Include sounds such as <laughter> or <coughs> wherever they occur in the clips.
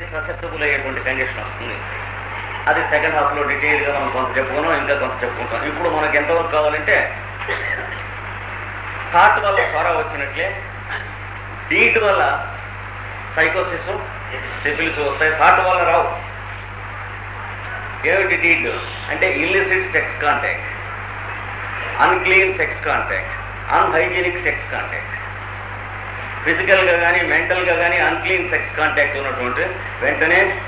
Susceptible అయ్యేటువంటి condition వస్తుంది. అది సెకండ్ హాఫ్లో డీటెయిల్గా మనం కొంత చెప్పుకున్నాం ఇంకా కొంత చెప్పుకుంటాం. ఇప్పుడు మనకి ఎంతవరకు కావాలంటే థాట్ వల్ల త్వర వచ్చినట్లే డీట్ వల్ల సైకోసిస్ సిఫిల్స్ వస్తాయి థాట్ వల్ల రావు. ఏమిటి డీట్ అంటే illicit sex contact unclean sex contact unhygienic sex contact ఫిజికల్గా కానీ మెంటల్గా కానీ అన్క్లీన్ సెక్స్ కాంటాక్ట్ ఉన్నటువంటి వెంటనే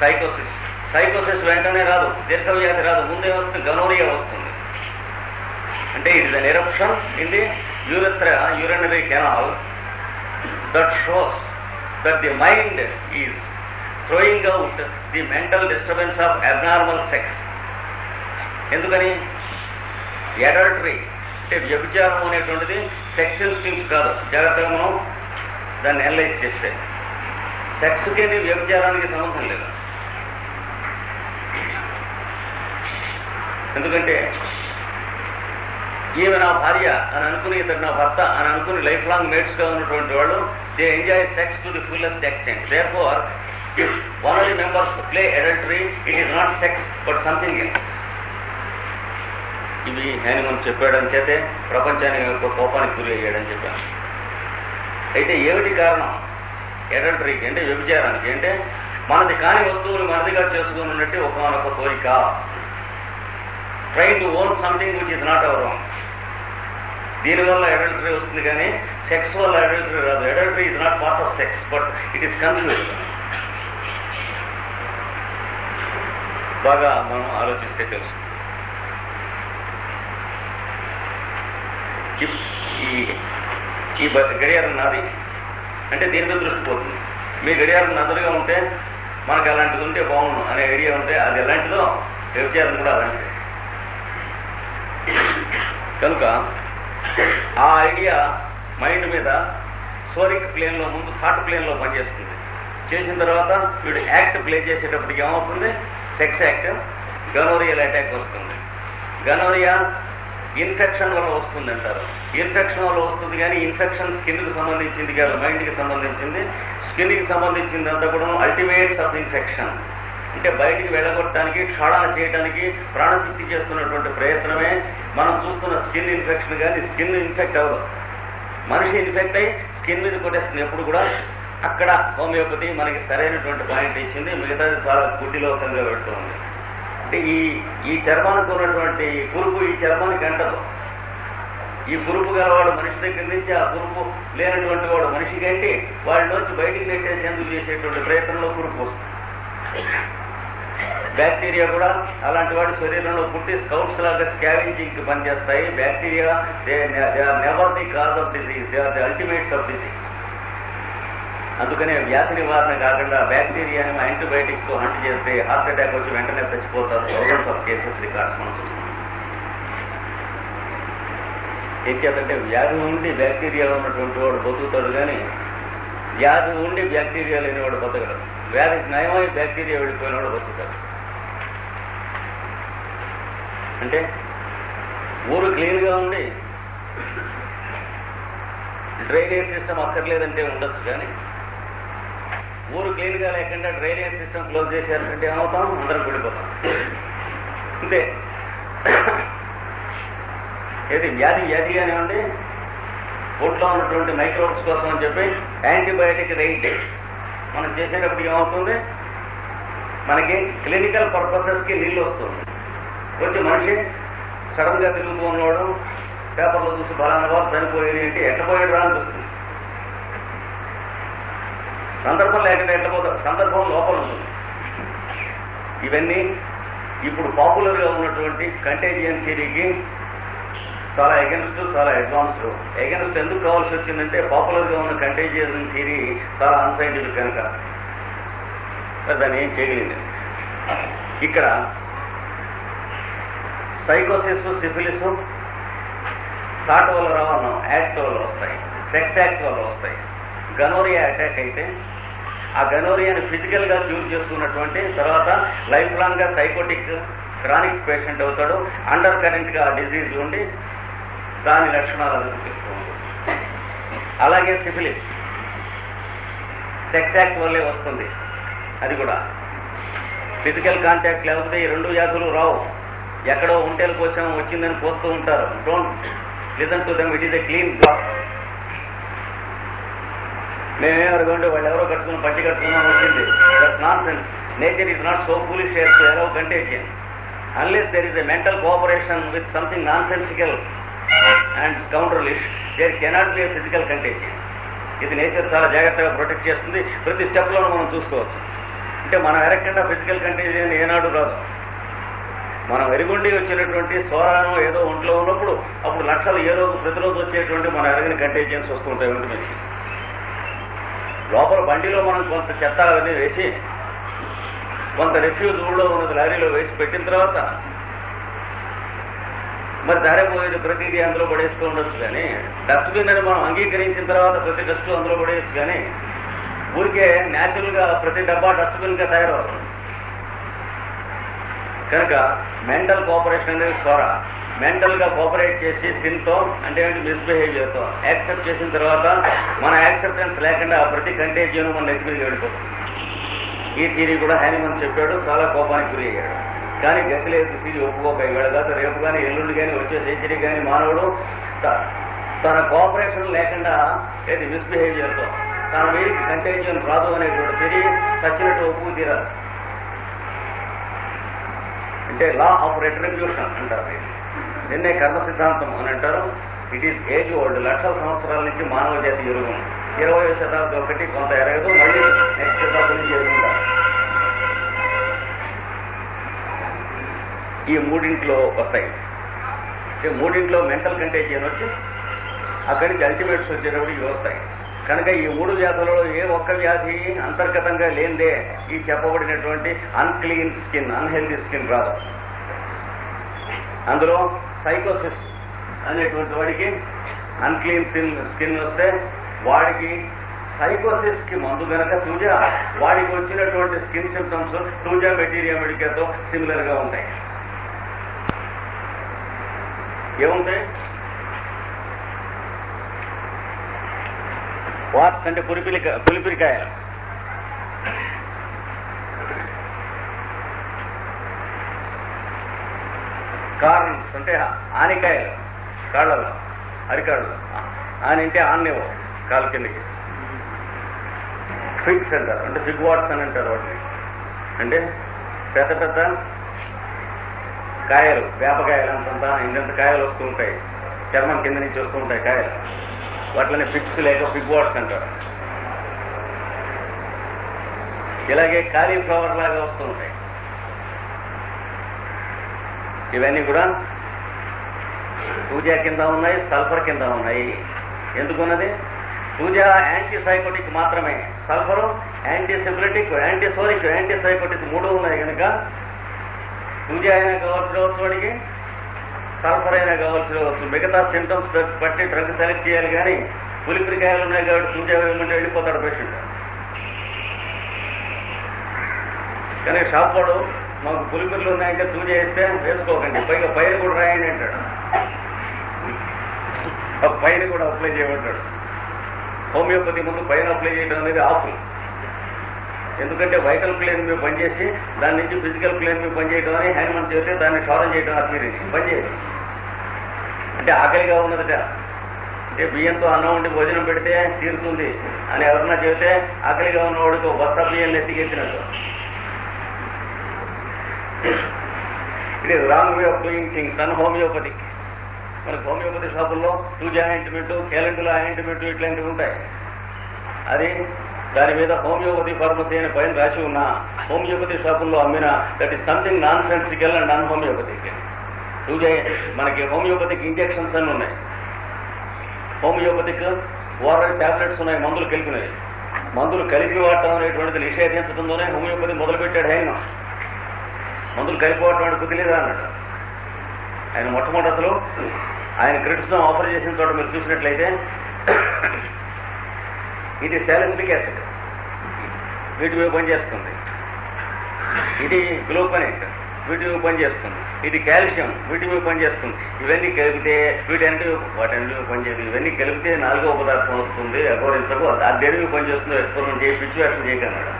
సైకోసిస్. సైకోసిస్ వెంటనే రాదు. దీర్ఘవ్యాధి రాదు. ముందే వస్తుంది. గనోరియా వస్తుంది. అంటే it is an eruption in the urethra urinary canal that shows that the mind is throwing out the mental disturbance of abnormal sex ఎందుకని? ఎడల్టరీ అంటే వ్యభిచారం అనేటువంటిది సెక్స్ ఇన్స్టింగ్స్ కాదు. జాగ్రత్తగా మనం దాన్ని అనలైజ్ చేస్తే. సెక్స్కి వ్యభిచారానికి సంబంధం లేదు. ఎందుకంటే ఈమె నా భార్య అని అనుకుని ఇతడు నా భర్త అని అనుకుని లైఫ్ లాంగ్ మేట్స్గా ఉన్నటువంటి వాళ్ళు they enjoy sex to the fullest extent therefore if one of the members play adultery it is not sex but something else ఇవి ఆయన చెప్పాడని చేతే ప్రపంచానికి కోపానికి గురి అయ్యాడని చెప్పాను. అయితే ఏమిటి కారణం? ఎడల్టరీకి అంటే వ్యభిచారానికి అంటే మనది కాని వస్తువులు మనదిగా చేసుకుని ఉన్నట్టు ఒక కోరిక. Trying to own something which is not our own దీనివల్ల ఎడల్టరీ వస్తుంది కానీ సెక్స్ వల్ల ఎడల్టరీ రాదు. Adultery is not part of sex but it is confuse బాగా మనం ఆలోచిస్తే తెలుసు. ఈ- ఈ గడియారం నాది. అంటే దీని మీద దృష్టి పోతుంది. మీ గడియారం నదులుగా ఉంటే మనకు అలాంటిది ఉంటే బాగుండు అనే ఐడియా ఉంటే అది ఎలాంటిదో వ్యవచారం కూడా అలాంటిది. కనుక ఆ ఐడియా మైండ్ మీద సోరిక్ ప్లేన్లో ముందు థాట్ ప్లేన్లో పనిచేస్తుంది. చేసిన తర్వాత వీడు యాక్ట్ ప్లే చేసేటప్పటికి ఏమవుతుంది? సెక్స్ యాక్ట్ గనోరియల్ అటాక్ వస్తుంది. గనోరియా ఇన్ఫెక్షన్ వల్ల వస్తుంది అంటారు ఇన్ఫెక్షన్ వల్ల వస్తుంది కానీ ఇన్ఫెక్షన్ స్కిన్కి సంబంధించింది కాదు మైండ్కి సంబంధించింది. స్కిన్కి సంబంధించింది అంతా కూడా అల్టిమేట్స్ ఆఫ్ ఇన్ఫెక్షన్. అంటే బయటికి వెళ్ళగొట్టడానికి క్షాళన చేయడానికి ప్రాణశక్తి చేస్తున్నటువంటి ప్రయత్నమే మనం చూస్తున్న స్కిన్ ఇన్ఫెక్షన్ కానీ స్కిన్ ఇన్ఫెక్ట్ అవ్వదు. మనిషి ఇన్ఫెక్ట్ అయ్యి స్కిన్ మీద కొట్టేస్తుంది. ఎప్పుడు కూడా అక్కడ హోమియోపతి మనకి సరైనటువంటి పాయింట్ ఇచ్చింది. మిగతాది చాలా గుడ్డిలోకంగా పెడుతుంది అంటే ఈ ఈ చర్మానికి ఉన్నటువంటి పురుగు ఈ చర్మానికి అంటదు ఈ పురుగు గలవాడు మనిషి దగ్గర నుంచి ఆ పురుగు లేనటువంటి వాడు మనిషి అంటి వాడిలోంచి బయటికి నెట్టేసేందుకు చేసేటువంటి ప్రయత్నంలో పురుగు వస్తుంది బ్యాక్టీరియా కూడా అలాంటి వాటి శరీరంలో పుట్టి స్కౌట్స్ లాగా స్కావింజింగ్ పనిచేస్తాయి bacteria they are never the cause of disease they are the ultimates of disease అందుకనే వ్యాధి నివారణ కాకుండా బ్యాక్టీరియాని యాంటీబయాటిక్స్తో హంట్ చేస్తే హార్ట్ అటాక్ వచ్చి వెంటనే చచ్చిపోతారు. థౌజండ్స్ ఆఫ్ కేసెస్ రికార్డ్స్ మనం చూస్తున్నాం ఏం చేతంటే వ్యాధి ఉండి బ్యాక్టీరియా ఉన్నటువంటి వాడు బతుకుతాడు కానీ వ్యాధి ఉండి బ్యాక్టీరియా లేనివాడు బతకడు. వ్యాధి నయమై బ్యాక్టీరియా వెళ్ళిపోయినవాడు బతుకుతాడు. అంటే ఊరు క్లీన్గా ఉండి డ్రైనేజ్ సిస్టమ్ అక్కర్లేదంటే ఉండొచ్చు కానీ ఊరు క్లీన్గా లేకుండా డ్రైనేజ్ సిస్టమ్ క్లోజ్ చేశారంటే ఏమవుతాం? అందరం వెళ్ళిపోతాం అంతే. ఏది? వ్యాధి వ్యాధిగానే ఉంది ఒంట్లో ఉన్నటువంటి మైక్రోబ్స్ కోసం అని చెప్పి యాంటీబయాటిక్ రైట్ మనం చేసేటప్పుడు ఏమవుతుంది? మనకి క్లినికల్ పర్పసెస్కి నీళ్ళు వస్తుంది. వచ్చి మనిషి సడన్గా తిరుగుతూ ఉన్నవాడు పేపర్లో చూసి బలానా వాళ్ళు చనిపోయేది అంటే ఎట్టపోయాడు రా అనిపిస్తుంది సందర్భం లేకుండా ఎట్టపోతారు సందర్భం లోపల ఉంటుంది. ఇవన్నీ ఇప్పుడు పాపులర్గా ఉన్నటువంటి కంటేజియన్ థియరీకి చాలా ఎగెన్స్ట్ చాలా అడ్వాన్స్డ్ ఎగెన్స్ట్ ఎందుకు కావాల్సి వచ్చిందంటే పాపులర్గా ఉన్న కంటేజియన్ థియరీ చాలా అన్సైంటిఫిక్ కనుక. దాన్ని ఏం చేయగలిగింది? ఇక్కడ సైకోసిస్ సిఫిలిస్ థాట్ వల్ల రావడం యాక్ట్ వల్ల వస్తాయి. సెక్స్ యాక్ట్ వల్ల వస్తాయి. గనోరియా అటాక్ అయితే ఆ గనోరియాని ఫిజికల్గా క్యూర్ చేసుకున్నటువంటి తర్వాత లైఫ్ లాంగ్గా సైకోటిక్ క్రానిక్ పేషెంట్ అవుతాడు. అండర్ కరెంట్గా ఆ డిజీజ్ ఉండి దాని లక్షణాలు చూపిస్తూ అలాగే సిఫిలిస్ సెక్స్ యాక్ట్ వల్లే వస్తుంది. అది కూడా. ఫిజికల్ కాంటాక్ట్ లేకపోతే ఈ రెండు వ్యాధులు రావు. ఎక్కడో ఉంటేల కోసం వచ్చిందని పోస్తూ ఉంటారు. Don't listen to them it is a clean job మేమేమనుకోండి వాళ్ళు ఎవరో కట్టుకుని పట్టి కట్టుకున్నాం వచ్చింది. That's not sense nature is not so foolish to allow contagion unless there is a mental cooperation with something nonsensical and కౌంటర్లిష్ there cannot be physical contagion ఇది nature చాలా జాగ్రత్తగా protect చేస్తుంది. ప్రతి స్టెప్లోనూ మనం చూసుకోవచ్చు. అంటే మనం ఎరగకుండా ఫిజికల్ కంటేజియన్ ఏనాడు రాదు. మనం ఎరుగుండి వచ్చినటువంటి సోరానం ఏదో ఒంట్లో ఉన్నప్పుడు అప్పుడు లక్షలు ఏ రోజు ప్రతిరోజు వచ్చేటువంటి మన ఎరగని కంటేజియన్స్ వస్తుంటాయి ఉంటుంది లోపల బండిలో మనం కొంత చెత్త అవన్నీ వేసి కొంత రిఫ్యూజ్ ఊళ్ళో ఉన్నది లారీలో వేసి పెట్టిన తర్వాత మరి దారిపోయేది ప్రతిదీ అందులో పడేస్తూ ఉండొచ్చు కానీ డస్ట్బిన్ అని మనం అంగీకరించిన తర్వాత ప్రతి డస్ట్ అందులో పడేయచ్చు కానీ ఊరికే న్యాచురల్గా ప్రతి డబ్బా డస్ట్బిన్గా తయారవుతుంది. కనుక మెంటల్ కోఆపరేషన్ అనేది ద్వారా మెంటల్గా కోఆపరేట్ చేసి స్కిన్తో అంటే మిస్బిహేవియర్తో యాక్సెప్ట్ చేసిన తర్వాత మన యాక్సెప్టెన్స్ లేకుండా ప్రతి కంటేజియన్ మన నెత్తి వెళ్ళిపోతుంది. ఈ థీరీ కూడా హ్యానిమన్ చెప్పాడు చాలా కోపానికి గురి అయ్యాడు. కానీ గతి థీరీ ఒప్పుకోక ఇవాళ కాదు రేపు కానీ ఎల్లుండి కానీ వచ్చే సెంచరీ కానీ మానవుడు తన కోఆపరేషన్ లేకుండా ఏది మిస్బిహేవియర్తో తన వీరికి కంటేజియన్ రాదు అనేటువంటి థీరీ చచ్చినట్టు ఒప్పుకు తీరాలి. అంటే లా ఆఫ్ రెట్రిబ్యూషన్ అంటారు నిన్నే దీన్నే కర్మ సిద్ధాంతం అని అంటారు. ఇట్ ఈస్ ఏజ్ ఓల్డ్ లక్షల సంవత్సరాల నుంచి మానవ జాతి ఎరుగు ఇరవై శతాబ్దం ఒకటి కొంత ఎరగదు మళ్ళీ నెక్స్ట్ శతాబ్దం నుంచి ఎరుగుంటారు ఈ మూడింట్లో వస్తాయి. మూడింట్లో మెంటల్ కంటేజియన్ వచ్చి అక్కడి నుంచి అల్టిమేట్స్ వచ్చేటప్పుడు ఇవి వస్తాయి. కనుక ఈ మూడు వ్యాధులలో ఏ ఒక్క వ్యాధి అంతర్గతంగా లేనిదే ఈ చెప్పబడినటువంటి అన్క్లీన్ స్కిన్ అన్హెల్దీ స్కిన్ రాదు. అందులో సైకోసిస్ అనేటువంటి వాడికి అన్క్లీన్ స్కిన్ స్కిన్ వస్తే వాడికి సైకోసిస్కి మందు గనక తూజా వాడికి వచ్చినటువంటి స్కిన్ సిమ్టమ్స్ తూజా మెటీరియల్ మెడికేతో సిమిలర్గా ఉంటాయి. ఏముంటాయి? వాట్స్ అంటే పులిపిలిక పులిపిరికాయ కార్న్స్ అంటే ఆనికాయలు కాళ్ళలో అరికాళ్ళు. ఆని అంటే ఆన్నేవో కాలు కిందకి. ఫిగ్స్ అంటారు అంటే ఫిగ్ వాట్స్ అని అంటారు వాటిని. అంటే పెద్ద పెద్ద కాయలు వేపకాయలు అంతంత ఇంతంత కాయలు వస్తూ ఉంటాయి. చర్మం కింద నుంచి వస్తూ ఉంటాయి కాయలు. వాటిని ఫిక్స్ లేక ఫిగ్ వాట్స్ అంటారు. ఇలాగే కాలీఫ్లవర్ లాగా వస్తుంటాయి ఇవన్నీ కూడా పూజా కింద ఉన్నాయి సల్ఫర్ కింద ఉన్నాయి. ఎందుకున్నది? సూజా యాంటీ సైకోటిక్ మాత్రమే. Sulphur anti syphilitic anti psoric anti sycotic మూడు ఉన్నాయి కనుక. సూజా అయినా కావాల్సిన వాడికి? సల్ఫర్ అయినా కావాల్సిన వచ్చు మిగతా సింటమ్స్ బట్టి డ్రగ్ సెలెక్ట్ చేయాలి కానీ పులిపిరికాయలు ఉన్నాయి కాబట్టి పూజ వేయమంటే వెళ్ళిపోతాడు పేషెంట్ కానీ షాప్ వాడు మాకు పులిపిరిలు ఉన్నాయంటే పూజ వేస్తే వేసుకోకండి. పైగా పైన కూడా రాయండి అంటాడు. ఆ పైన కూడా అప్లై చేయమంటాడు. హోమియోపతి ముందు పైన అప్లై చేయడం అనేది ఆపు. ఎందుకంటే వైటల్ ప్లేన్ మీద పనిచేసి దాని నుంచి ఫిజికల్ ప్లేన్ మీద పనిచేయడం అని హ్యాండ్మన్ చేస్తే దాన్ని క్షౌరం చేయడం అత్యరించి పనిచేయడం అంటే ఆకలిగా ఉన్నదట. అంటే బియ్యంతో అన్నం ఉండి భోజనం పెడితే తీరుతుంది అని ఎవరన్నా చెబితే ఆకలిగా ఉన్నవాడికి ఒక బియ్యం ఎత్తికెత్తినట్టు it is wrong way of doing things in homeopathy. మనకు హోమియోపతి షాపుల్లో టూజా ఆయింట్మెంట్ కేలెండుల ఆయింట్మెంట్ ఇట్లాంటివి ఉంటాయి. అది దాని మీద హోమియోపతి ఫార్మసీ అని పైన రాసి ఉన్న. హోమియోపతి షాపుల్లో అమ్మిన that is something nonsensical and non homeopathic thuja మనకి హోమియోపతిక్ ఇంజెక్షన్స్ అని ఉన్నాయి. హోమియోపతిక్ ఓరల్ టాబ్లెట్స్ ఉన్నాయి మందులు కలిపినవి. మందులు కలిపి వాడటం అనేటువంటిది నిషేధించడంతోనే హోమియోపతి మొదలుపెట్టాడు ఆయన. మందులు కలిపి వాడటం అంటే కుదిలేదా అన్నాడు. ఆయన మొట్టమొదటిలో ఆయన క్రిటిసిజం ఆఫర్ చేసిన చోట మీరు చూసినట్లయితే ఇది సాలిసిలిక్ యాసిడ్. వీటి మీద పనిచేస్తుంది. ఇది గ్లూకోనేట్ వీటి మీద పనిచేస్తుంది ఇది కాల్షియం వీటి మీద పనిచేస్తుంది ఇవన్నీ కలిపితే వీటన్ని వాటన్ని మీద పనిచేస్తుంది ఇవన్నీ కలిపితే నాలుగో పదార్థం వస్తుంది అకౌరించకు అది దేని మీద పనిచేస్తుందో ఎక్స్పెరిమెంట్ చేసి పిచ్చి వేషం చేయకన్నాడు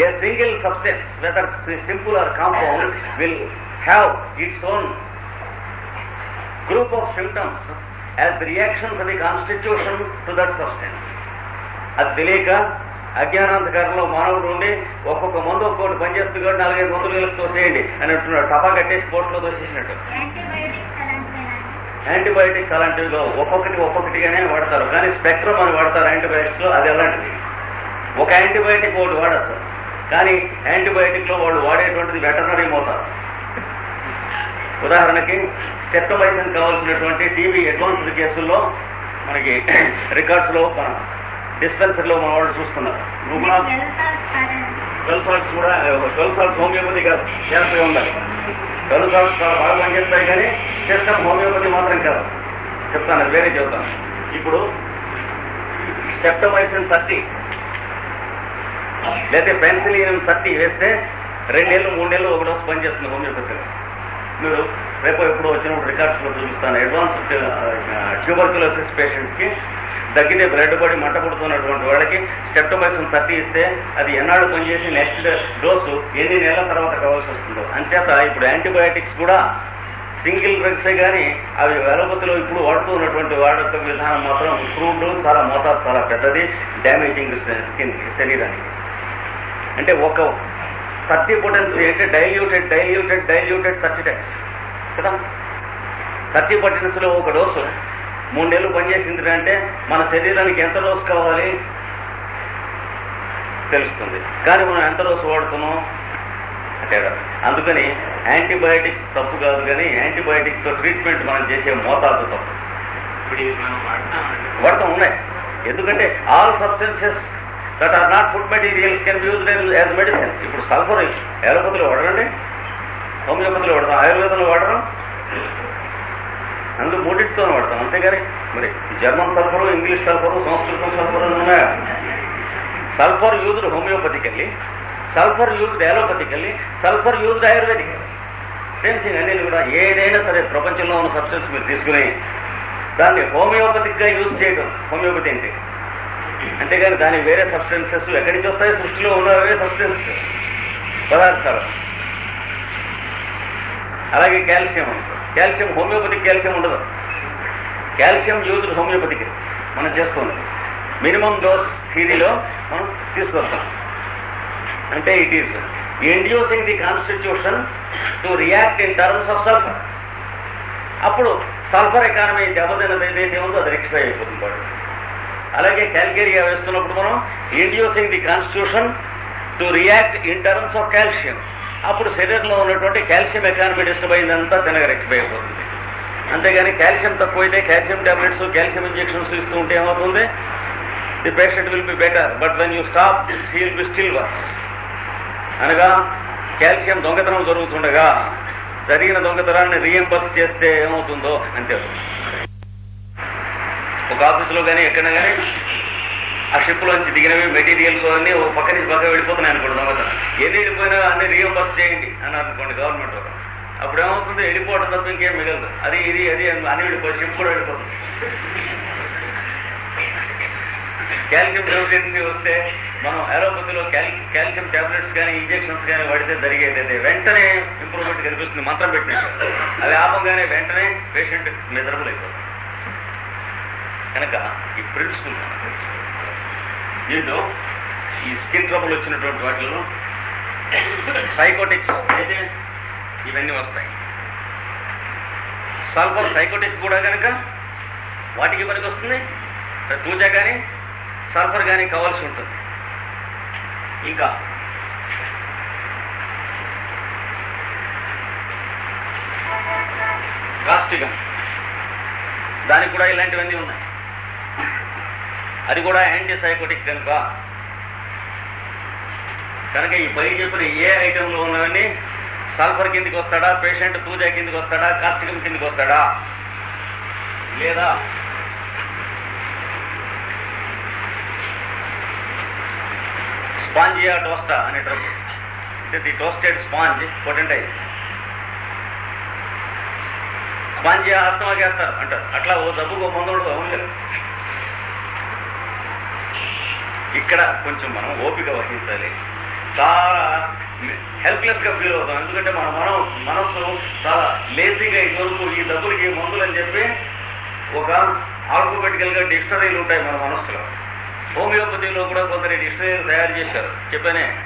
a single substance whether simple or compound will have its own group of symptoms as reactions reactions constitution the that to అది తెలియక అజ్ఞానాంధకారంలో మానవుడు ఉండి ఒక్కొక్క మందు ఒక్కొక్కటి పనిచేస్తుంది కాబట్టి నాలుగైదు మందులు వేసి తోసేయండి అని అంటున్నాడు. టపా కట్టేసి కోట్లో తోసేసినట్టు. యాంటీబయోటిక్స్ అలాంటివేనా? యాంటీబయాటిక్స్ అలాంటివి కావు. ఒక్కొక్కటి ఒక్కొక్కటిగానే వాడతారు. కానీ స్పెక్ట్రమ్ అని వాడతారు యాంటీబయాటిక్స్లో అది అలాంటిది. ఒక యాంటీబయాటిక్ ఒకటి వాడచ్చు. కానీ యాంటీబయాటిక్లో వాళ్ళు వాడేటువంటిది వెటర్నరీ మోతారు ఉదాహరణకి సెప్టమైసిన్ కావాల్సినటువంటి టీబీ అడ్వాన్స్డ్ కేసుల్లో మనకి <coughs> రికార్డ్స్లో మన డిస్పెన్సరీలో మన వాళ్ళు చూస్తున్నారు. ట్వెల్వ్ సాల్ట్స్ కూడా ట్వెల్వ్ సాల్ట్స్ హోమియోపతి కాదు చేస్తూ ఉండాలి. ట్వెల్వ్ సాల్ట్స్ చాలా బాగా పనిచేస్తాయి కానీ సిస్టమ్ హోమియోపతి మాత్రం కాదు. చెప్తాను వేరే చెప్తాను ఇప్పుడు సెప్టమైసిన్ థర్టీ లేకపోతే పెన్సిలిన్ థర్టీ వేస్తే రెండేళ్ళు మూడేళ్ళు ఒక డోస్ పనిచేస్తుంది హోమియోపతిలో మీరు రేపు ఎప్పుడు వచ్చినప్పుడు రికార్డ్స్లో చూపిస్తాను అడ్వాన్స్ ట్యూబర్కులోసిస్ పేషెంట్స్కి తగ్గితే బ్లడ్ పడి మంట పుడుతున్నటువంటి వాళ్ళకి స్టెప్టోమైసిన్ థర్టీ ఇస్తే అది ఎన్నాడు పనిచేసి నెక్స్ట్ డోసు ఎన్ని నెలల తర్వాత కావాల్సి వస్తుందో. అంచేత ఇప్పుడు యాంటీబయాటిక్స్ కూడా సింగిల్ డ్రగ్సే కానీ అవి వెలపతిలో ఇప్పుడు వాడుతూ ఉన్నటువంటి వాడక విధానం మాత్రం ఇంప్రూవ్డ్ చాలా మోతాదు చాలా పెద్దది డ్యామేజింగ్ స్కిన్ శరీరానికి. అంటే ఒక థర్టీ పొటెన్సీ అంటే diluted diluted diluted thirty times కదా? థర్టీ పొటెన్సీలో ఒక డోసు. మూడేళ్ళు పనిచేసింది అంటే మన శరీరానికి ఎంత డోసు కావాలి? తెలుస్తుంది. కానీ మనం ఎంత డోసు వాడుతున్నాం? తేడా అందుకని యాంటీబయాటిక్స్ తప్పు కాదు కానీ యాంటీబయాటిక్స్తో ట్రీట్మెంట్ మనం చేసే మోతాదు తప్పు. ఇప్పుడు వాడతాం ఉన్నాయి. ఎందుకంటే all substances that are not food materials can use as medicines ఇప్పుడు సల్ఫర్ ఎలోపతిలో వాడరండి హోమియోపతిలో వాడతాం ఆయుర్వేదంలో వాడరం. అందులో మూడింటితో వాడతాం. అంతేగాని మరి జర్మన్ సల్ఫరు ఇంగ్లీష్ సల్ఫరు సంస్కృతం సల్ఫర్ ఉన్నాయా? Sulphur used homeopathically sulphur used allopathically sulphur used Ayurvedic same thing అన్ని కూడా ఏదైనా సరే ప్రపంచంలో ఉన్న సబ్స్టెన్స్ మీరు తీసుకుని దాన్ని హోమియోపతిక్గా యూజ్ చేయడం. హోమియోపతి అంటే అంతేగాని దాని వేరే సబ్స్టెన్సెస్ ఎక్కడి నుంచి వస్తాయి సృష్టిలో ఉన్నవే సబ్స్టెన్స్ పదార్థాలు. అలాగే కాల్షియం కాల్షియం హోమియోపతిక్ కాల్షియం ఉండదు. కాల్షియం యూజ్ హోమియోపతిక్ మనం చేస్తుంది మినిమం డోస్ థీరీలో మనం తీసుకొస్తాం. అంటే it is inducing the constitution to react in terms of sulphur అప్పుడు సల్ఫర్ ఎకానమీ దెబ్బతిన్నది ఏదైతే ఉందో అది రెక్టిఫై అయిపోతుంది. బాడీ అలాగే క్యాల్కేరియా వేస్తున్నప్పుడు మనం inducing the constitution to react in terms of calcium అప్పుడు శరీరంలో ఉన్నటువంటి కాల్షియం ఎకానమీ డిస్టర్బ్ అయిందంతా తినగా రెక్టిఫై అయిపోతుంది అంతేగాని కాల్షియం తక్కువైతే కాల్షియం టాబ్లెట్స్ కాల్షియం ఇంజెక్షన్స్ ఇస్తూ ఉంటే ఏమవుతుంది? The patient will be better but when you stop he will be still worse అనగా కాల్షియం దొంగతనం జరుగుతుండగా జరిగిన దొంగతనాన్ని రీఎంబర్స్ చేస్తే ఏమవుతుందో? అంతే. ఒక ఆఫీసులో కానీ ఎక్కడైనా కానీ ఆ షిప్ లోంచి దిగినవి మెటీరియల్స్ అన్ని ఒక పక్క నుంచి పక్క వెళ్ళిపోతున్నాయి అనుకోండి దొంగతనం. ఎన్ని వెళ్ళిపోయినా అన్ని రీఎంబర్స్ చేయండి అని అనుకోండి గవర్నమెంట్ వాళ్ళు. అప్పుడు ఏమవుతుంది? వెళ్ళిపోవడం తప్ప ఇంకేం మిగలదు. అది ఇది అది అని వెళ్ళిపోయి షిప్ కూడా వెళ్ళిపోతుంది. కాల్షియం డెఫిషియన్సీ వస్తే మనం అలోపతిలో కాల్షియం టాబ్లెట్స్ కానీ ఇంజెక్షన్స్ కానీ వాడితే జరిగేది అదే వెంటనే ఇంప్రూవ్మెంట్ కనిపిస్తుంది. మంత్రం పెట్టినట్టు. అవి ఆపంగానే వెంటనే పేషెంట్ మెజరబుల్ అయిపోతుంది కనుక ఈ ప్రిన్సిపల్ దీంట్లో ఈ స్కిన్ ట్రబుల్ వచ్చినటువంటి వాటిలో సైకోటిక్స్ అయితే ఇవన్నీ వస్తాయి. సల్ఫర్ సైకోటిక్స్ కూడా కనుక వాటికి పనికి వస్తుంది. తూజా కానీ సల్ఫర్ కానీ కావాల్సి ఉంటుంది. ఇంకా కాస్టిగం దానికి కూడా ఇలాంటివన్నీ ఉన్నాయి. అది కూడా యాంటీ సైకోటిక్ కనుక. కనుక ఈ పై చెప్పిన ఏ ఐటెంలో ఉన్నవన్నీ సల్ఫర్ కిందికి వస్తాడా పేషెంట్ తూజా కిందికి వస్తాడా కాస్టికం కిందికి వస్తాడా? లేదా స్పాంజియా టోస్టా అనే డ్రగ్ అంటే the toasted sponge potentize spongia asthma అంటారు. అట్లా ఓ జబ్బుకు ఓ ఉండదు. అవును ఇక్కడ కొంచెం మనం ఓపిక వహించాలి. చాలా హెల్ప్లెస్గా ఫీల్ అవుతాం. ఎందుకంటే మన మనం మనస్సు చాలా లేజీగా ఇదివరకు ఈ డబ్బులకి మందులు అని చెప్పి ఒక ఆల్ఫాబెటికల్గా డిక్షనరీలు ఉంటాయి మన మనస్సులో. హోమియోపతిలో కూడా కొందరు డిక్షనరీలు తయారు చేశారు. చెప్పానే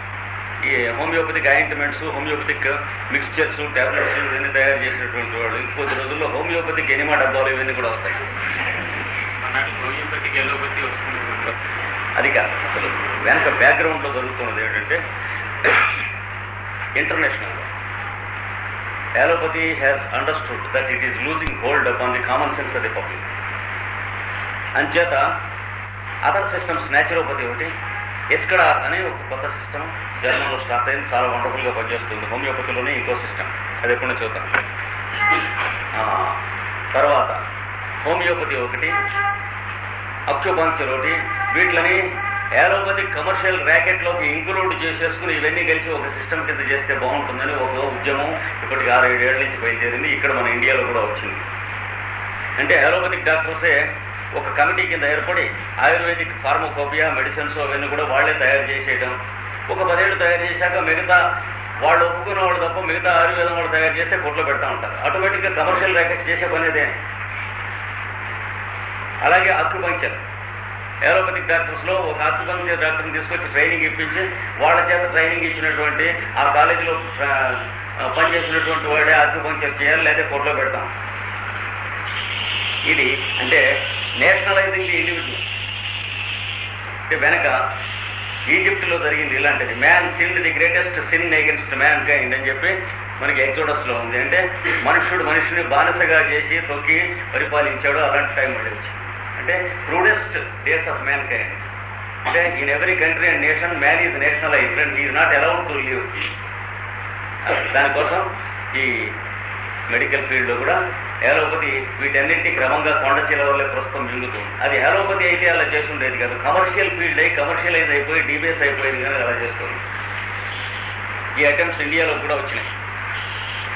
ఈ homeopathic ointments homeopathic mixtures tablets ఇవన్నీ తయారు చేసినటువంటి వాళ్ళు ఇంకొద్ది రోజుల్లో హోమియోపతిక్ ఎనిమా డబ్బాలు ఇవన్నీ కూడా వస్తాయి. ఆనాటి హోమియోపతికి ఎలోపతి వస్తుంది. అది కాదు. అసలు వెనక బ్యాక్గ్రౌండ్లో జరుగుతున్నది ఏంటంటే international allopathy has understood that it is losing hold upon the common sense of the public అంచేత అదర్ సిస్టమ్స్ న్యాచురోపతి ఒకటి ఎక్కడ అనే ఒక కొత్త సిస్టమ్ జర్మన్లో స్టార్ట్ అయింది. చాలా వండర్ఫుల్గా పనిచేస్తుంది. హోమియోపతిలోనే ఇంకో సిస్టమ్ అది ఎప్పుడో చూద్దాం. తర్వాత హోమియోపతి ఒకటి అక్యుపంక్చర్ వీటిని ఏరోపతిక్ కమర్షియల్ ర్యాకెట్లోకి ఇంక్లూడ్ చేసేసుకుని ఇవన్నీ కలిసి ఒక సిస్టమ్ కింద చేస్తే బాగుంటుందని ఒక ఉద్యమం ఇప్పటికి ఆరు ఏడేళ్ళ నుంచి బయలుదేరింది. ఇక్కడ మన ఇండియాలో కూడా వచ్చింది. అంటే ఏలోపతిక్ డాక్టర్సే ఒక కమిటీ కింద ఏర్పడి ఆయుర్వేదిక్ ఫార్మోకోపియా మెడిసిన్స్ అవన్నీ కూడా వాళ్ళే తయారు చేసేయడం ఒక పదేళ్ళు తయారు చేశాక మిగతా వాళ్ళు ఒప్పుకున్న వాళ్ళు తప్ప మిగతా ఆయుర్వేదం వాళ్ళు తయారు చేస్తే కొట్లో పెడతా ఉంటారు. ఆటోమేటిక్గా కమర్షియల్ ర్యాకెట్ చేసే పనేదే అలాగే అక్యుపంక్చర్. ఏరోపతిక్ డాక్టర్స్లో ఒక అక్యుపంక్చర్ డాక్టర్ని తీసుకొచ్చి ట్రైనింగ్ ఇప్పించి వాళ్ళ చేత ట్రైనింగ్ ఇచ్చినటువంటి ఆ కాలేజీలో పనిచేసినటువంటి వాడే అక్యుపంక్చర్ చేయాలి లేదా కొట్లో పెడతాం. ఇది అంటే నేషనలైజింగ్ ది ఇండివిజువల్ అంటే వెనక ఈజిప్ట్లో జరిగింది ఇలాంటిది. Man sin the greatest sin against mankind అని చెప్పి మనకి ఎగ్జోడస్లో ఉంది. అంటే మనుషుడు మనుషుని బానిసగా చేసి తొక్కి పరిపాలించాడు అలాంటి టైం మళ్ళీ వచ్చింది అంటే crudest days of mankind అంటే in every country and nation man is national and is not allowed to live దానికోసం ఈ మెడికల్ ఫీల్డ్లో కూడా ఏలోపతి వీటన్నింటి క్రమంగా కొండ చిలవల్లే ప్రస్తుతం మింగుతుంది అది ఏలోపతి అయితే అలా చేసి ఉండేది కాదు. కమర్షియల్ ఫీల్డ్ అయి కమర్షియలైజ్ అయిపోయి డిబేస్ అయిపోయింది కానీ అలా చేస్తుంది. ఈ ఐటమ్స్ ఇండియాలో కూడా వచ్చినాయి.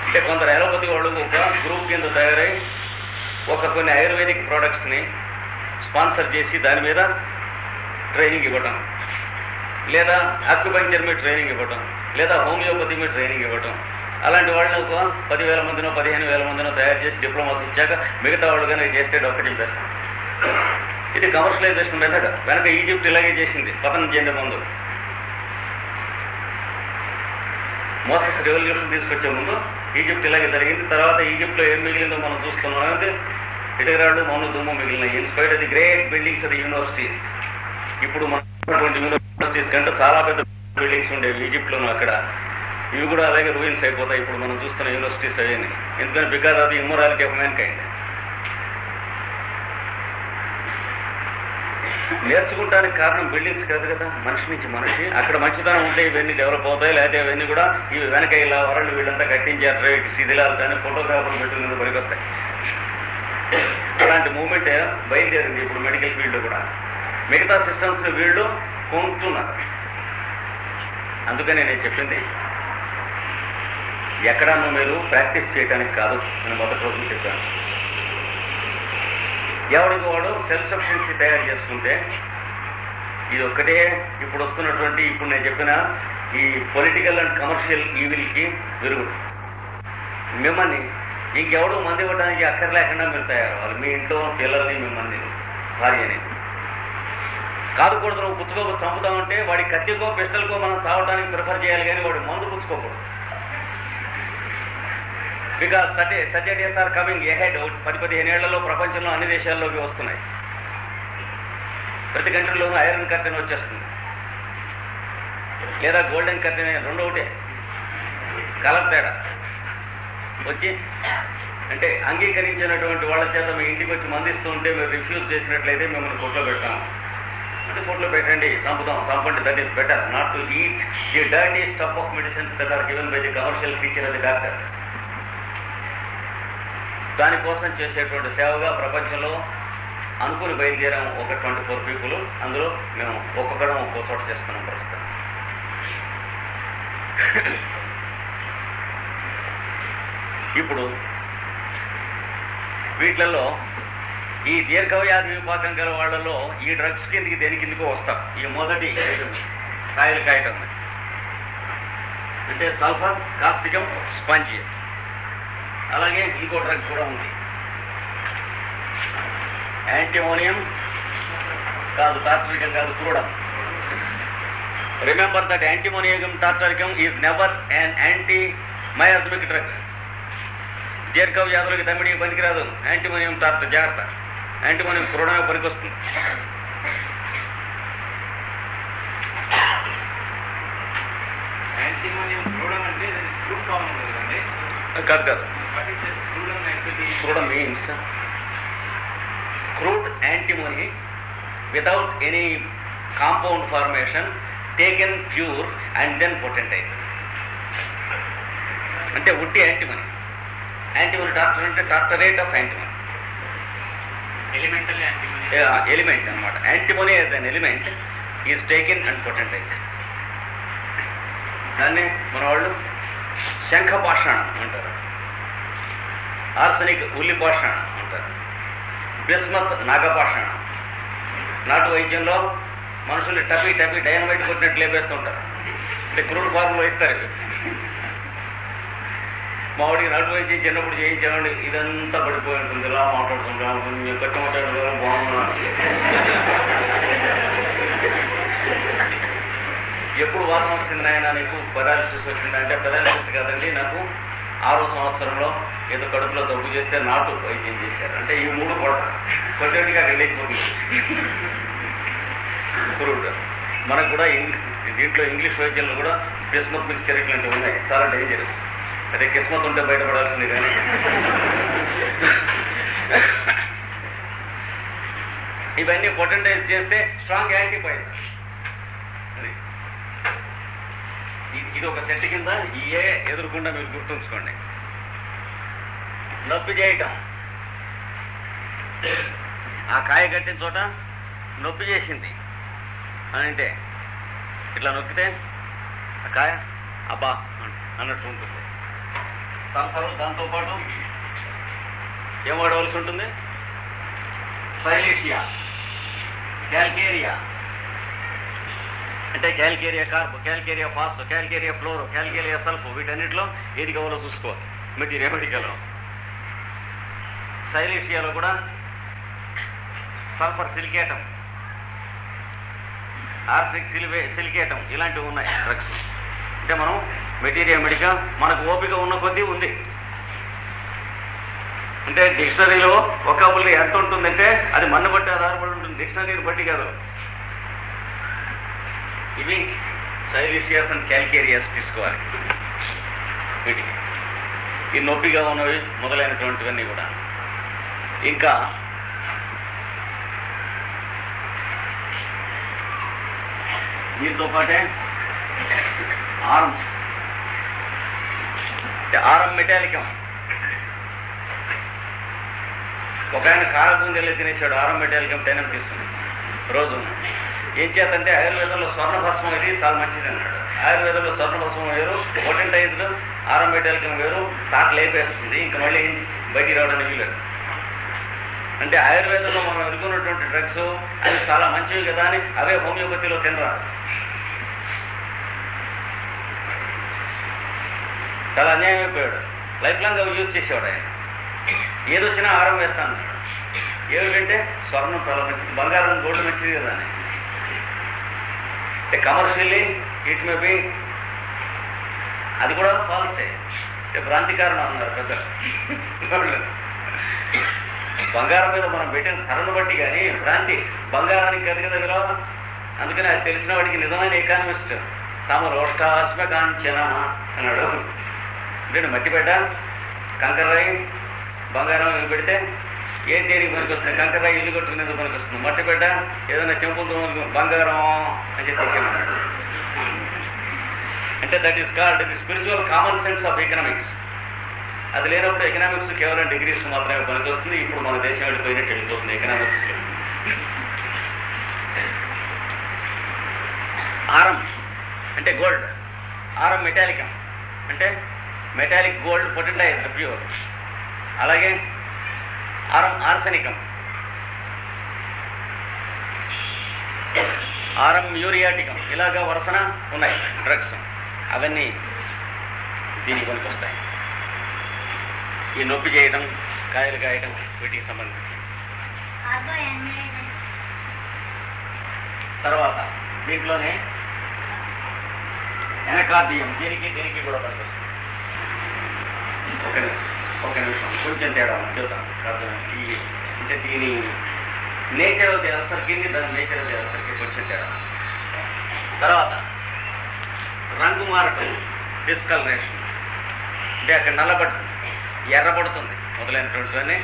అంటే కొందరు ఏలోపతి వాళ్ళు ఒక గ్రూప్ కింద తయారై ఒక కొన్ని ఆయుర్వేదిక్ ప్రోడక్ట్స్ని స్పాన్సర్ చేసి దాని మీద ట్రైనింగ్ ఇవ్వటం. లేదా ఆక్యుపంక్చర్ మీద ట్రైనింగ్ ఇవ్వటం. లేదా హోమియోపతి మీద ట్రైనింగ్ ఇవ్వటం. అలాంటి వాళ్ళని ఒక పదివేల మందినో పదిహేను వేల మందినో తయారు చేసి డిప్లొమాస్ ఇచ్చాక మిగతా వాళ్ళు కానీ చేస్తే ఒకటి చింపేస్తాం ఇది కమర్షియలైజేషన్ మెథడ్ వెనక ఈజిప్ట్ ఇలాగే చేసింది. పతనం చెందే ముందు. మోసస్ రెవల్యూషన్ తీసుకొచ్చే ముందు ఈజిప్ట్ ఇలాగే జరిగింది. తర్వాత ఈజిప్ట్లో ఏం మిగిలిందో మనం చూస్తున్నాం అంటే ఇటగరాళ్ళు మౌన దుమ్ము మిగిలినాయి inspire the great buildings of the universities ఇప్పుడు మనటువంటి యూనివర్సిటీస్ కంటే చాలా పెద్ద బిల్డింగ్స్ ఉండేవి ఈజిప్ట్లోనూ అక్కడ. ఇవి కూడా అలాగే రూయిన్స్ అయిపోతాయి. ఇప్పుడు మనం చూస్తున్న యూనివర్సిటీస్ అవన్నీ. ఎందుకని? Because of the immorality of mankind నేర్చుకుంటానికి కారణం బిల్డింగ్స్ కాదు కదా? మనిషి నుంచి మనిషి. అక్కడ మంచితనం ఉంటే ఇవన్నీ డెవలప్ అవుతాయి. లేకపోతే ఇవన్నీ కూడా ఇవి వెనక ఇలా వరల్డ్ వీళ్ళంతా కట్టించారు ఇటు శిథిలాలు కానీ ఫోటోగ్రాఫర్లు పెట్టుకుని పనికొస్తాయి అలాంటి మూమెంట్ బయలుదేరింది ఇప్పుడు మెడికల్ ఫీల్డ్ కూడా. మిగతా సిస్టమ్స్ వీళ్ళు కొంటున్నారు. అందుకనే నేను చెప్పింది ఎక్కడన్నా మీరు ప్రాక్టీస్ చేయడానికి కాదు నేను మొదటి రోజు చెప్పాను. ఎవరికి వాడు సెల్ఫ్ సఫిషియన్సీ తయారు చేసుకుంటే ఇది ఒక్కటే ఇప్పుడు వస్తున్నటువంటి ఇప్పుడు నేను చెప్పిన ఈ పొలిటికల్ అండ్ కమర్షియల్ ఈవిల్కి విరుగు మిమ్మల్ని ఇంకెవడు మంది ఇవ్వడానికి అక్కర్ లేకుండా మీరు వాళ్ళు మీ ఇంట్లో పిల్లల్ని మిమ్మల్ని భార్యని. కాదు కొడుతు నువ్వు పుచ్చుకో చంపుతామంటే వాడి కత్తికో పిస్టల్కో మనం తాగడానికి ప్రిఫర్ చేయాలి కానీ వాడు మందు పుచ్చుకోకూడదు. Because సటే such days are coming ahead పది పదిహేను ఏళ్ళలో ప్రపంచంలో అన్ని దేశాల్లోకి వస్తున్నాయి. ప్రతి కంట్రీలోనూ ఐరన్ కర్టెన్ వచ్చేస్తుంది. లేదా గోల్డెన్ కర్టెన్ రెండు ఒకటే కలర్ తేడా. వచ్చి అంటే అంగీకరించినటువంటి వాళ్ళ చేత మీ ఇంటికి వచ్చి మందిస్తూ ఉంటే మీరు రిఫ్యూజ్ చేసినట్లయితే మిమ్మల్ని కోర్టులో పెడతాం అంటే కోర్టులో పెట్టండి చంపుతాం చంపండి that is better not to eat the dirty stuff of medicines that are given by the commercial feature of the doctor దానికోసం చేసేటువంటి సేవగా ప్రపంచంలో అనుకుని బయలుదేరాం ఒక ట్వంటీ ఫోర్ పీపుల్. అందులో మేము ఒక్కొక్కడం ఒక్కో చోట చేస్తున్నాం ప్రస్తుతం. ఇప్పుడు వీటిలలో ఈ దీర్ఘవ్యాధి విపాకం గల వాళ్ళలో ఈ డ్రగ్స్ కిందికి దేని కిందకు వస్తాం. ఈ మొదటి కాయలు కాయటం అంటే సల్ఫర్ కాస్టికం స్పాంజి అలాగే ఇంకో డ్రగ్ కూడా ఉంది. యాంటీమోనియం కాదు టార్టరికం కాదు crudum remember that antimonium tartaricum is never and anti miasmic drug దీర్ఘ వ్యాధులకి దమ్మిడికి పనికిరాదు. యాంటీమోనియం టార్టర్ జాగ్రత్త. యాంటీమోనియం క్రూడమే పనికొస్తుంది. కాదు కాదు crudum means crude antimony without any compound formation taken pure and then potentise. అంటే ఉట్టి యాంటీమనీ. యాంటీమనీ టార్టర్ అంటే టార్టరేట్ ఆఫ్ యాంటీమోనియం ఎలిమెంట్ అనమాట antimony as an element is taken and potentize దాన్ని మన వాళ్ళు శంఖపాషాణం అంటారు. ఆర్సనిక్ ఉల్లిపాషాణం అంటారు. బిస్మత్ నాగపాషాణం నాటు వైద్యంలో మనుషుల్ని టపి టపి డైనమైట్ కొట్టినట్టు లేపేస్తుంటారు. అంటే క్రూడ్ ఫార్ములో ఇస్తారు. ఇవి. మా వాడికి చిన్నప్పుడు చేయించామండి. ఇదంతా పడిపోయి ఉంటుంది. ఇలా మాట్లాడుతుంటాం కొంచెం కొత్త మాట్లాడుకోవడం బాగున్నా. ఎప్పుడు వారం వచ్చింది ఆయన నీకు? పెరాలిసిస్ వచ్చింది అంటే పెరాలిసిస్ కాదండి. నాకు ఆరో సంవత్సరంలో ఏదో కడుపులో దగ్గు చేస్తే నాటు వైద్యం చేశారు. అంటే ఈ మూడు కూడా కొద్దిగా రిలీఫ్ క్రూడ్ మనకు కూడా దీంట్లో ఇంగ్లీష్ వైద్యంలో కూడా బిస్మత్ మిక్స్చర్ ఇట్లాంటివి ఉన్నాయి. చాలా డేంజరస్ అదే కిస్మత్ ఉంటే బయటపడాల్సింది కానీ. ఇవన్నీ పొటెంటైజ్ చేస్తే స్ట్రాంగ్ యాంటీబయాటిక్ ఇది- ఒక సెట్ కింద ఈ ఏ ఎదురుకుండా మీరు గుర్తుంచుకోండి. నొప్పి చేయటం. ఆ కాయ కట్టిన చోట నొప్పి చేసింది. అని అంటే ఇట్లా నొక్కితే ఆ కాయ అబ్బా అన్నట్టు ఉంటుంది. సల్ఫర్ దాంతోపాటు ఏం వాడవలసి ఉంటుంది? సైలేషియా క్యాల్కేరియా అంటే calcarea carb calcarea phos calcarea fluoro calcarea sulph వీటన్నిటిలో ఏది కావాలో చూసుకోవాలి. మెటీరియల్ మెడికల్లో సైలేషియాలో కూడా సల్ఫర్ సిలికేటం ఆర్సిక్ సిలివే సిలికేటం ఇలాంటివి ఉన్నాయి డ్రగ్స్. అంటే మనం మెటీరియల్ మెడికా మనకు ఓపిక ఉన్న కొద్దీ ఉంది. అంటే డిక్షనరీలో ఒకాబుల్ ఎంత ఉంటుందంటే అది మన్ను బట్టి ఆధారపడి ఉంటుంది. డిక్షనరీని బట్టి కాదు. ఇవి సైలిషియస్ అండ్ క్యాల్కేరియాస్ తీసుకోవాలి వీటికి. ఈ నొప్పిగా ఉన్నవి మొదలైనటువంటివన్నీ కూడా. ఇంకా దీంతో పాటే ఆర్మ్స్. ఆరం మెటాలికం ఒక ఆయన కారపుంజలు తినేసాడు ఆరం మెటాలికం టెనం అనిపిస్తుంది. రోజు. ఏం చేతంటే ఆయుర్వేదంలో స్వర్ణ భస్మం ఇది చాలా మంచిది అన్నాడు. ఆయుర్వేదంలో స్వర్ణ భస్మం వేరు పొటెంటైజ్డ్ ఆరం మెటాలికం వేరు తాట లేపేస్తుంది. ఇంకా మళ్ళీ బయటికి రావడానికి వీలేదు అంటే ఆయుర్వేదంలో మనం ఎదుర్కొన్నటువంటి డ్రగ్స్ అవి చాలా మంచివి కదా అని అవే హోమియోపతిలో తినరా చాలా అన్యాయం అయిపోయాడు. లైఫ్ లాంగ్ అవి యూజ్ చేసేవాడు ఆయన. ఏదొచ్చినా ఆరం వేస్తాను. ఏమిటంటే స్వర్ణం చాలా మంచిది బంగారం గోల్డ్ మంచిది కదా అని. కమర్షియల్లీ ఇట్ మే బి అది కూడా ఫాల్సే అంటే భ్రాంతికారణం అన్నారు పెద్దలు. బంగారం మీద మనం పెట్టిన ధరను బట్టి కానీ భ్రాంతి బంగారానికి కదిగ దగ్గర అందుకని అది తెలిసిన వాడికి నిజమైన ఎకానమిస్ట్ సమరోష్టాశ్మ కాంచన అన్నాడు. అంటే మట్టిపేట కంకర్రాయి బంగారం ఇవి పెడితే ఏ దేనికి పనికి వస్తుంది కంకర్రాయి ఇల్లు కట్టుకునేందుకు పనికి వస్తుంది మట్టిపేట ఏదైనా చెంపుతో బంగారం అని చెప్పేసి అంటే that is called the spiritual common sense of economics అది లేనప్పుడు ఎకనామిక్స్ కేవలం డిగ్రీస్ మాత్రమే పనికి వస్తుంది ఇప్పుడు మన దేశం వెళ్ళిపోయినట్టు వెళ్ళిపోతుంది ఎకనామిక్స్ ఆరం అంటే గోల్డ్ ఆరం మెటాలికం అంటే మెటాలిక్ గోల్డ్ పొటెంటైజ్ ప్యూర్. అలాగే ఆర్సనికం. ఆరం యూరియాటికం ఇలాగా వరుసన ఉన్నాయి డ్రగ్స్. అవన్నీ దీనికి పనికి వస్తాయి ఈ నొప్పి చేయడం కాయలు కాయడం వీటికి సంబంధించి. తర్వాత దీంట్లోనే ఎనకార్డియం. దీనికి దీనికి కూడా పనికొస్తుంది. ఒక నిమిషం ఒక నిమిషం కొంచెం తేడా ఉంది, ఈ అంటే దీని నేచర్ ఆఫ్ ది అల్సర్కి దాని నేచర్ ఆఫ్ ది అల్సర్కి కొంచెం తేడా. తర్వాత రంగు మారటం డిస్కలరేషన్ అంటే అక్కడ నల్లబడుతుంది ఎర్రబడుతుంది. మొదలైనటువంటి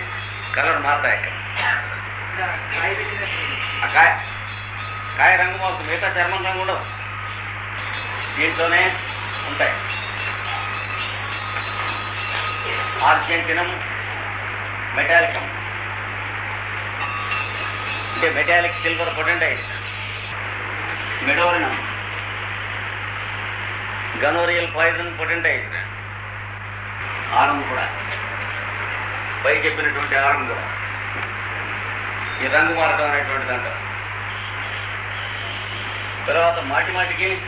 కలర్ మారుతాయి అక్కడ. కాయ కాయ రంగు మారుతుంది. మిగతా చర్మం రంగు ఉండదు దీంట్లోనే ఉంటాయి. Argentinum metallicum. అంటే metallic silver potentize medorrhinum. Gonorrhoeal poison potentize aurum కూడా. పై చెప్పినటువంటి ఆరం కూడా. ఈ రంగు మారటం అనేటువంటి దాంట్లో. తర్వాత మాటి మాటికి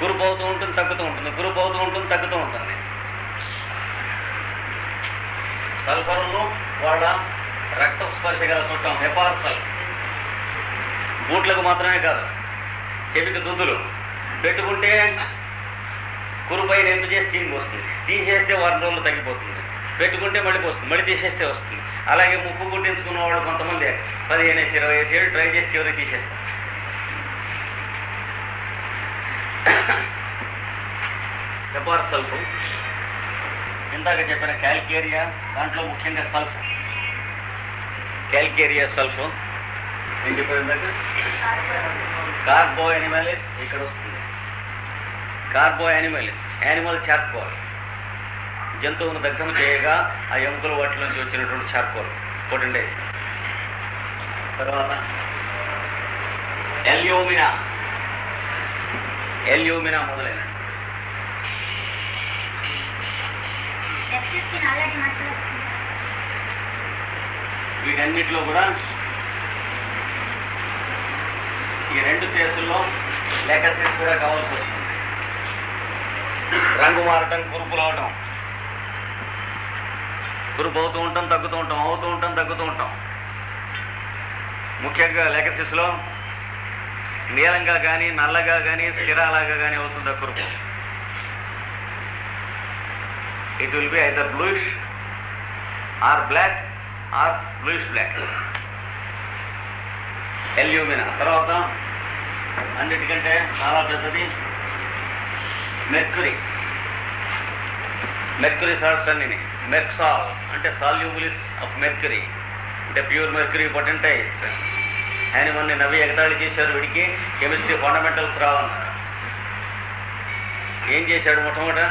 కురుపు అవుతూ ఉంటుంది తగ్గుతూ ఉంటుంది కురుపు అవుతూ ఉంటుంది తగ్గుతూ ఉంటుంది. సల్ఫర్ను వాళ్ళ రక్త స్పర్శ గల చుట్టం హెపార్సల్. బూట్లకు మాత్రమే కాదు చెవికి దుద్దులు పెట్టుకుంటే కురుపై ఎంత చేసి సీన్ వస్తుంది. తీసేస్తే వారం రోజులు తగ్గిపోతుంది. పెట్టుకుంటే మళ్ళీ వస్తుంది మళ్ళీ తీసేస్తే వస్తుంది. అలాగే ముక్కు గుట్టించుకున్న వాళ్ళు కొంతమంది పదిహేను ఇరవై ఐదు ఏళ్ళు ట్రై చేసి చివరికి తీసేస్తారు. హెపార్సల్కు ఇందాక చెప్పిన క్యాల్కేరియా దాంట్లో ముఖ్యంగా సల్ఫ్. క్యాల్కేరియా సల్ఫ్. ఏం చెప్పారు ఇందాక కార్బో యానిమలిస్ ఇక్కడ వస్తుంది. Carbo animalis animal charcoal. జంతువును దగ్గర చేయగా ఆ ఎముకల వాటి నుంచి వచ్చినటువంటి చార్కోల్ కొట్టండి. తర్వాత ఎల్యూమినా. ఎల్యూమినా మొదలైనవి. వీటన్నిటిలో కూడా ఈ రెండు కేసుల్లో లెక్కసెస్ కూడా కావాల్సి వస్తుంది. రంగు మారటం కురుపులు అవటం. కురుపు అవుతూ ఉంటాం తగ్గుతూ ఉంటాం అవుతూ ఉంటాం తగ్గుతూ ఉంటాం. ముఖ్యంగా లెకసిస్లో నీలంగా కానీ నల్లగా కానీ స్థిరాలాగా కానీ అవుతుంది ఆ కురుపు? It will be either bluish or black or bluish black. Alumina తర్వాత అన్నిటికంటే చాలా పెద్దది మెర్కురీ మెర్కురీ సాల్ట్స్ అన్ని మెర్క్సాల్ అంటే సాల్యూబులిస్ ఆఫ్ మెర్కురీ అంటే ప్యూర్ మెర్క్యూరీ పొటెంటైజ్ యానిమల్ని నవ్వి ఎగతాళి చేశారు వీడికి. కెమిస్ట్రీ ఫండమెంటల్స్ రావన్నారు. ఏం చేశాడు మొట్టమొదట?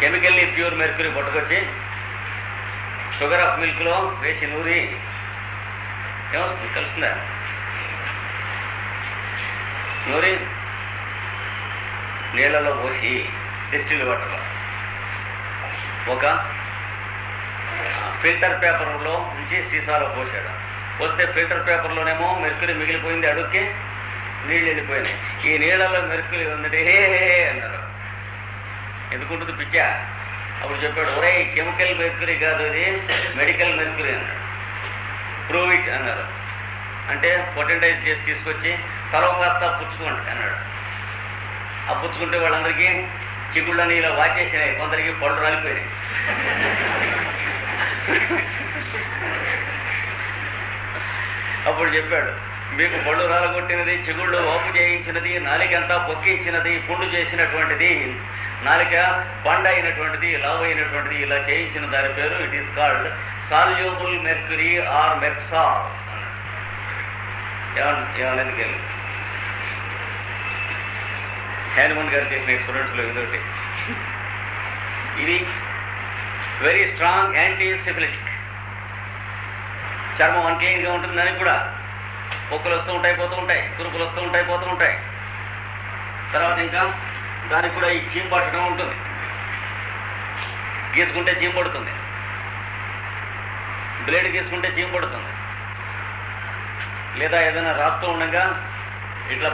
కెమికల్ని ప్యూర్ మెర్క్యూరీ పట్టుకొచ్చి షుగర్ ఆఫ్ మిల్క్లో వేసి నూరి. ఏమొస్తుంది? కలుస్తుందా? నూరి. నీళ్ళలో పోసి డిస్టిల్ వాటర్లో. ఒక ఫిల్టర్ పేపర్లో ఉంచి సీసాలో పోసాడు పోస్తే ఫిల్టర్ పేపర్లోనేమో మెరుకులు మిగిలిపోయింది అడుక్కి నీళ్ళు వెళ్ళిపోయినాయి. ఈ నీళ్ళలో మెరుకులు ఉందంటే హే అన్నారు. ఎందుకుంటుంది పిచ్చా? అప్పుడు చెప్పాడు ఒరే కెమికల్ మెర్క్యూరీ కాదు ఇది మెడికల్ మెర్క్యూరీ అన్నాడు. ప్రూవ్ ఇట్ అన్నారు. అంటే పొటెంటైజ్ చేసి తీసుకొచ్చి తలం కాస్త పుచ్చుకోండి అన్నాడు. ఆ పుచ్చుకుంటే వాళ్ళందరికీ చిగుళ్ళని ఇలా వాచేసినాయి కొందరికి పళ్ళు రాలిపోయినాయి. అప్పుడు చెప్పాడు మీకు పళ్ళు రాలగొట్టినది చిగుళ్ళు వాపు చేయించినది నాలికంతా పొక్కించినది పుండు చేసినటువంటిది నాలిక పండ అయినటువంటిది లవ్ అయినటువంటిది ఇలా చేయించిన దాని పేరు it is called soluble mercury or మెర్క్సా ఏమనేది కేళ్ళు హనుమన్ గారు చేసిన స్టూడెంట్స్లో ఇదొకటి. ఇది వెరీ స్ట్రాంగ్ యాంటీ సిఫిలిటిక్ చర్మం అన్క్లీన్గా ఉంటుందని కూడా. పొక్కులు వస్తూ ఉంటాయి పోతూ ఉంటాయి కురుకులు వస్తూ ఉంటాయి పోతూ ఉంటాయి. తర్వాత ఇంకా దానికి కూడా ఈ చీమ్ పట్టడం ఉంటుంది. గీసుకుంటే చీమ్ పడుతుంది. బ్లేడ్ గీసుకుంటే చీమ్ పడుతుంది. లేదా ఏదైనా రాస్తూ ఉండగా ఇట్లా